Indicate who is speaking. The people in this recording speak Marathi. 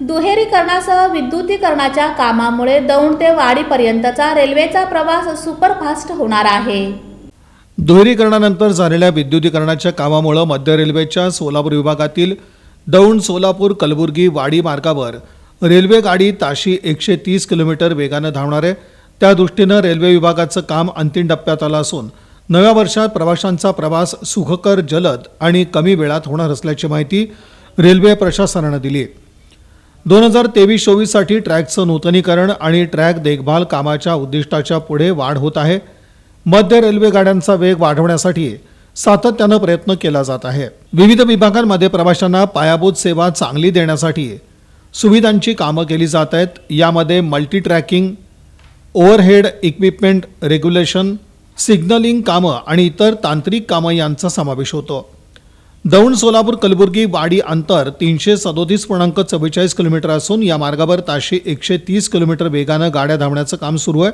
Speaker 1: दुहेरीकरणासह विद्युतीकरणाच्या कामामुळे दौंड ते वाडीपर्यंतचा रेल्वेचा प्रवास सुपरफास्ट होणार आहे.
Speaker 2: दुहेरीकरणानंतर झालेल्या विद्युतीकरणाच्या कामामुळं मध्य रेल्वेच्या सोलापूर विभागातील दौंड सोलापूर कलबुर्गी वाडी मार्गावर रेल्वे गाडी ताशी एकशे तीस किलोमीटर वेगानं धावणार आहे त्या दृष्टीनं रेल्वे विभागाचं काम अंतिम टप्प्यात आलं असून नव्या वर्षात प्रवाशांचा प्रवास सुखकर जलद आणि कमी वेळात होणार असल्याची माहिती रेल्वे प्रशासनानं दिली आहे. दोन हजार तेवीस चोवीससाठी ट्रॅकचं नूतनीकरण आणि ट्रॅक देखभाल कामाच्या उद्दिष्टाच्या पुढे वाढ होत आहे. मध्य रेल्वे गाड्यांचा वेग वाढवण्यासाठी सातत्यानं प्रयत्न केला जात आहे. विविध विभागांमध्ये प्रवाशांना पायाभूत सेवा चांगली देण्यासाठी सुविधांची कामं केली जात आहेत. यामध्ये multi tracking overhead equipment regulation signalling कामं आणि इतर तांत्रिक कामं यांचा समावेश होतो. दौंड सोलापूर कलबुर्गी वाडी अंतर तीनशे सदोतीस पूर्णांक चव्वेचाळीस किलोमीटर असून या मार्गावर ताशी एकशे तीस किलोमीटर वेगानं गाड्या धावण्याचं काम सुरू आहे.